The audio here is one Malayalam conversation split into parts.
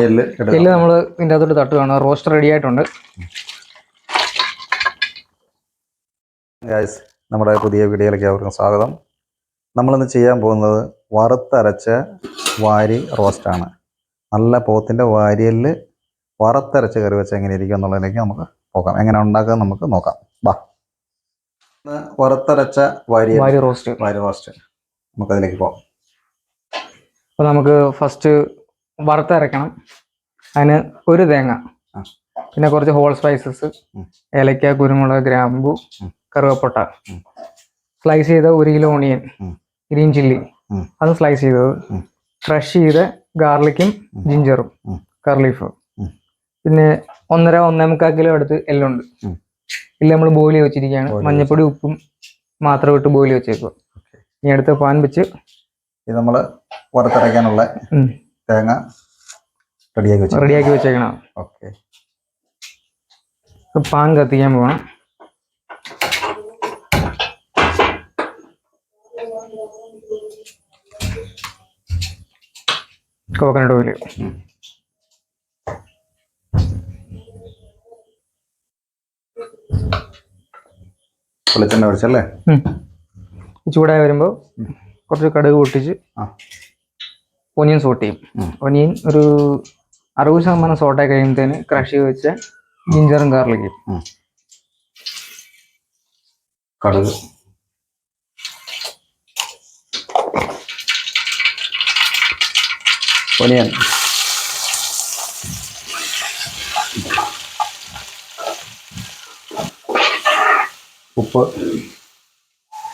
എല്ല് നമ്മൾ ഇതിന്റെ അകത്തോട്ട് തട്ടുകയാണ് റോസ്റ്റ് റെഡി ആയിട്ടുണ്ട്. ഗായ്സ് നമ്മുടെ പുതിയ വീഡിയോയിലേക്ക് അവർക്കും സ്വാഗതം. നമ്മളിന്ന് ചെയ്യാൻ പോകുന്നത് വറുത്തരച്ച വാരി റോസ്റ്റാണ് നല്ല പോത്തിന്റെ വാരിയലിൽ വറുത്തരച്ച കറി വെച്ച് എങ്ങനെ ഇരിക്കും എന്നുള്ളതിലേക്ക് നമുക്ക് നോക്കാം എങ്ങനെ ഉണ്ടാക്കുക നമുക്ക് നോക്കാം. വാ വറുത്തരച്ച വാരി വാരി റോസ്റ്റ് വാരി റോസ്റ്റ് നമുക്കതിലേക്ക് പോകാം. അപ്പോൾ നമുക്ക് ഫസ്റ്റ് വറുത്തരക്കണം. അതിന് ഒരു തേങ്ങ. പിന്നെ കുറച്ച് ഹോൾ സ്പൈസസ്. ഏലക്ക കുരുമുളക് ഗ്രാമ്പു കറുവപ്പൊട്ട. സ്ലൈസ് ചെയ്ത ഒരു കിലോ ഓണിയൻ ഗ്രീൻ ചില്ലി. അത് സ്ലൈസ് ചെയ്തത് ഫ്രഷ് ക്രഷ് ചെയ്ത ഗാർലിക്കും ജിഞ്ചറും കർലീഫ്. പിന്നെ ഒന്നര ഒന്നേ മുക്കാൽ കിലോ എടുത്ത് എല്ലുണ്ട്. ഇല്ല നമ്മൾ ബോയിൽ ചെയ്ത് വെച്ചിരിക്കുകയാണ്. മഞ്ഞപ്പൊടി ഉപ്പും മാത്രം ഇട്ട് ബോയിൽ വെച്ചേക്കുക. ഇനി അടുത്ത് പാൻ വെച്ച് ഇത് നമ്മൾ വറുത്തരയ്ക്കാനുള്ള ഉം. തേങ്ങ റെഡിയാക്കി വെച്ചു റെഡിയാക്കി വെച്ചേക്കണം. ഓക്കെ. പാൻ കത്തിക്കാൻ പോകണം കോക്കനട്ട് ഓയിൽ വെളിച്ചെണ്ണ ഒഴിച്ചല്ലേ? ചൂടായി വരുമ്പോൾ കുറച്ച് കടുക് പൊട്ടിച്ച് ആ. ഒനിയൻ സോട്ട് ചെയ്യും. ഒനിയൻ ഒരു അറുപത് ശതമാനം സോട്ടായി കഴിയുമ്പോഴത്തേന് ക്രഷ് ചെയ്ത് വെച്ച ജിഞ്ചറും ഗാർലിക്കും. കടുക്. ഒനിയൻ. ഉപ്പ്.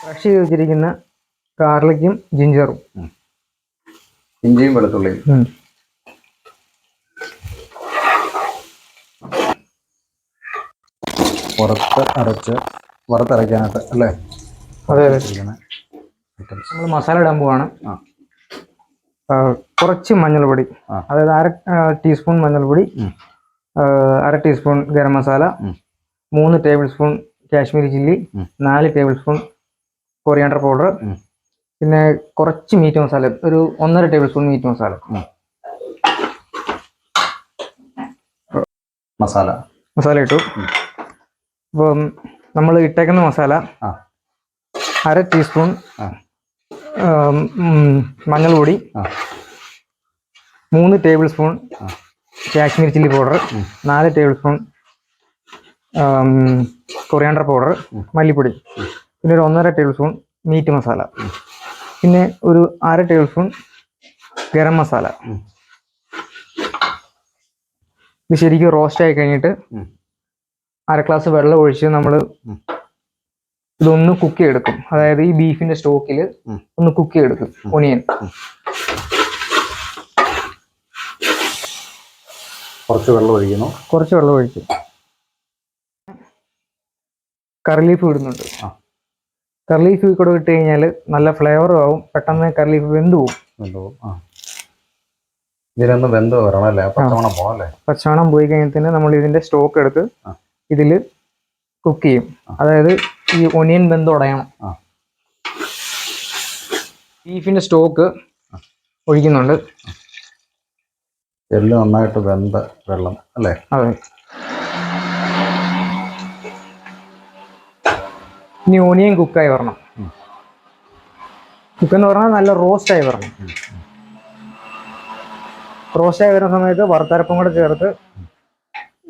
ക്രഷ് ചെയ്ത് വെച്ചിരിക്കുന്ന ഗാർലിക്കും ജിഞ്ചറും ഇഞ്ചിയും വെളുത്തുള്ളിയും. പുറത്ത് അരച്ച് വറുത്തരയ്ക്കാനായിട്ട് അല്ലേ? അതെ അതെ. നമ്മൾ മസാല ഇടാൻ പോവാണ്. കുറച്ച് മഞ്ഞൾപ്പൊടി. അതായത് അര ടീസ്പൂൺ മഞ്ഞൾപ്പൊടി അര ടീസ്പൂൺ ഗരം മസാല. മൂന്ന് ടേബിൾ സ്പൂൺ കാശ്മീരി ചില്ലി. നാല് ടേബിൾ സ്പൂൺ കൊറിയാണ്ടർ പൗഡർ. പിന്നെ കുറച്ച് മീറ്റ് മസാല ഒരു ഒന്നര tablespoon meat masala masala. Masala ഇട്ടു. അപ്പം നമ്മൾ ഇട്ടേക്കുന്ന മസാല അര ടീസ്പൂൺ മഞ്ഞൾപൊടി മൂന്ന് table spoon. Kashmir chilli powder. നാല് ടേബിൾ സ്പൂൺ കൊറിയാണ്ടർ പൗഡർ മല്ലിപ്പൊടി. പിന്നെ ഒരു ഒന്നര ടേബിൾ സ്പൂൺ മീറ്റ് മസാല പിന്നെ ഒരു അര ടേബിൾ സ്പൂൺ ഗരം മസാല. ഇത് ശരിക്കും റോസ്റ്റ് ആയി കഴിഞ്ഞിട്ട് അര ഗ്ലാസ് വെള്ളം ഒഴിച്ച് നമ്മൾ. ഇതൊന്ന് കുക്ക് ചെയ്തെടുക്കും. അതായത് ഈ ബീഫിന്റെ സ്റ്റോക്കിൽ ഒന്ന് കുക്ക് ചെയ്തെടുക്കും ഒനിയൻ കുറച്ച് വെള്ളം ഒഴിക്കുന്നു കുറച്ച് വെള്ളം ഒഴിക്കും. കറി ലീഫ് ഇടുന്നുണ്ട് കറി കൂടെ ഇട്ട് കഴിഞ്ഞാൽ നല്ല ഫ്ലേവറും ആവും. പെട്ടെന്ന് കറി ലീഫ് വെന്ത് പോവും വെന്തോ ആ. ഇതിനൊന്ന് വെന്ത് വരണം അല്ലേ? പച്ചമണം പോകണം അല്ലേ? പച്ചവണം പോയി കഴിഞ്ഞാൽ നമ്മൾ ഇതിന്റെ സ്റ്റോക്ക് എടുത്ത് ഇതിൽ ഇതിൽ കുക്ക് ചെയ്യും. അതായത് ഈ ഒനിയൻ വെന്ത് ഉടയണം. ബീഫിന്റെ സ്റ്റോക്ക് ഒഴിക്കുന്നുണ്ട്. എല്ലാം നന്നായിട്ട് വെന്ത വെള്ളം അല്ലേ? അതെ. ഇനി ഓനിയൻ കുക്കായി വരണം. കുക്കെന്ന് പറഞ്ഞാൽ നല്ല റോസ്റ്റ് ആയി വരണം റോസ്റ്റ് ആയി വരുന്ന സമയത്ത് വറുത്തരപ്പും കൂടെ ചേർത്ത്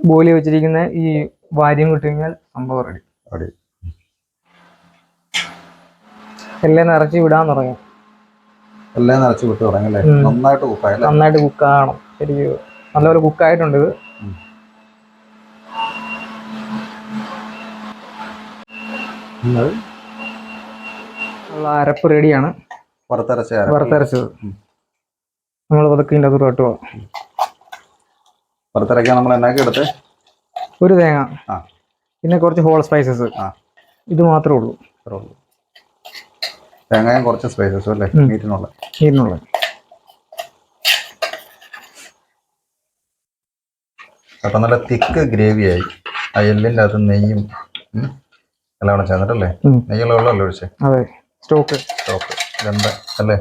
ബോയിൽ വെച്ചിരിക്കുന്ന ഈ വാര്യം കിട്ടി കഴിഞ്ഞാൽ സംഭവം റെഡി. റെഡി. എല്ലാം നിറച്ച് വിടാൻ തുടങ്ങി. എല്ലാം നിറച്ച് വിട്ട് തുടങ്ങി നന്നായിട്ട് കുക്കായി നന്നായിട്ട് കുക്കാകണം. ശരിക്കും നല്ലപോലെ കുക്കായിട്ടുണ്ട് ഇത്. ഉള്ള അരപ്പ് റെഡിയാണ്. വറുത്തരച്ച. വറുത്തരച്ചത് നമ്മൾ പതുക്കിന്റെ അത് കട്ടുക വറുത്തരയ്ക്കാൻ നമ്മൾ എന്നാക്കി എടുത്ത്? ഒരു തേങ്ങ. പിന്നെ കുറച്ച് ഹോൾ സ്പൈസസ് ഇത് മാത്രമേ ഉള്ളൂ. ഉള്ളൂ. തേങ്ങയും കുറച്ച് സ്പൈസസും അല്ലേ? മീറ്റിനുള്ള മീറ്റിനുള്ള അപ്പം നല്ല തിക്ക് ഗ്രേവിയായി അയലിന്റെ അത് നെയ്യും എല്ലാം കൂടെ ചേർന്നിട്ടല്ലേ. നെയ്യുള്ള വെള്ളമല്ലേ ഒഴിച്ചേ? അതെ സ്റ്റോക്ക്. സ്റ്റോക്ക്. രണ്ട് അല്ലേ.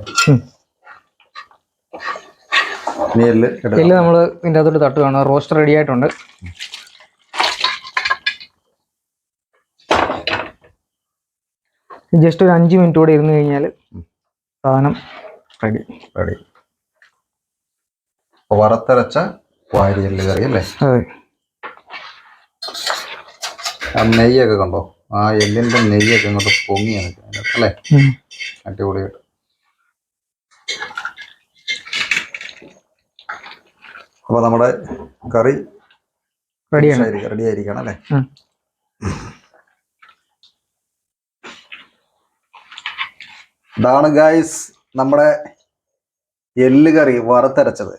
ഇനി എല്ല് എല്ല് നമ്മൾ ഇതിന്റെ അകത്തോട്ട് തട്ടുകയാണ് റോസ്റ്റ് റെഡി ആയിട്ടുണ്ട്. ജസ്റ്റ് ഒരു അഞ്ച് മിനിറ്റ് കൂടെ ഇരുന്ന് കഴിഞ്ഞാൽ സാധനം റെഡി. റെഡി. വറുത്തരച്ച വാരിയല്ലേ കറി അല്ലേ? അതെ. ആ നെയ്യൊക്കെ കണ്ടോ? ആ എല്ലിന്റെ നെയ്യൊക്കെ ഇങ്ങോട്ട് പൊങ്ങിയാണ് അല്ലേ. അടിപൊളിയായിട്ട്. അപ്പോൾ നമ്മുടെ കറി റെഡിയാണ്. റെഡി ആയിരിക്കണം അല്ലേ. ഇതാണ് ഗായ്സ് നമ്മുടെ എല്ല് കറി വറുത്തരച്ചത്.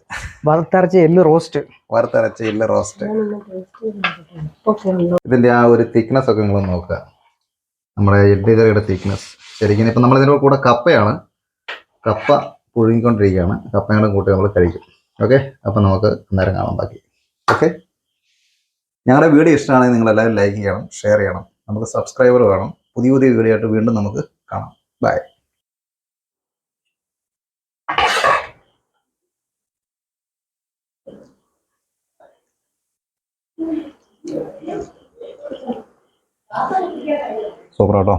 വറുത്തരച്ച എല്ല് റോസ്റ്റ്. വറുത്തരച്ച എല്ല് റോസ്റ്റ്. ഇതിന്റെ ആ ഒരു തിക്നെസ് ഒക്കെ നിങ്ങൾ നോക്കുക. നമ്മുടെ എല്ല് കറിയുടെ തിക്നെസ് ശരിക്കും ഇപ്പം നമ്മൾ ഇതിന്റെ കൂടെ കപ്പയാണ്. കപ്പ പുഴുങ്ങിക്കൊണ്ടിരിക്കുകയാണ്. കപ്പയുടെ കൂട്ടി നമ്മൾ കഴിക്കും. ഓക്കെ അപ്പം നമുക്ക് അന്നേരം കാണാൻ ബാക്കി. ഓക്കെ ഞങ്ങളുടെ വീഡിയോ ഇഷ്ടമാണെങ്കിൽ നിങ്ങൾ എല്ലാവരും ലൈക്ക് ചെയ്യണം ഷെയർ ചെയ്യണം. നമുക്ക് സബ്സ്ക്രൈബർ വേണം. പുതിയ പുതിയ വീഡിയോ ആയിട്ട് വീണ്ടും നമുക്ക് കാണാം. ബൈ സൂപ്പർ കേട്ടോ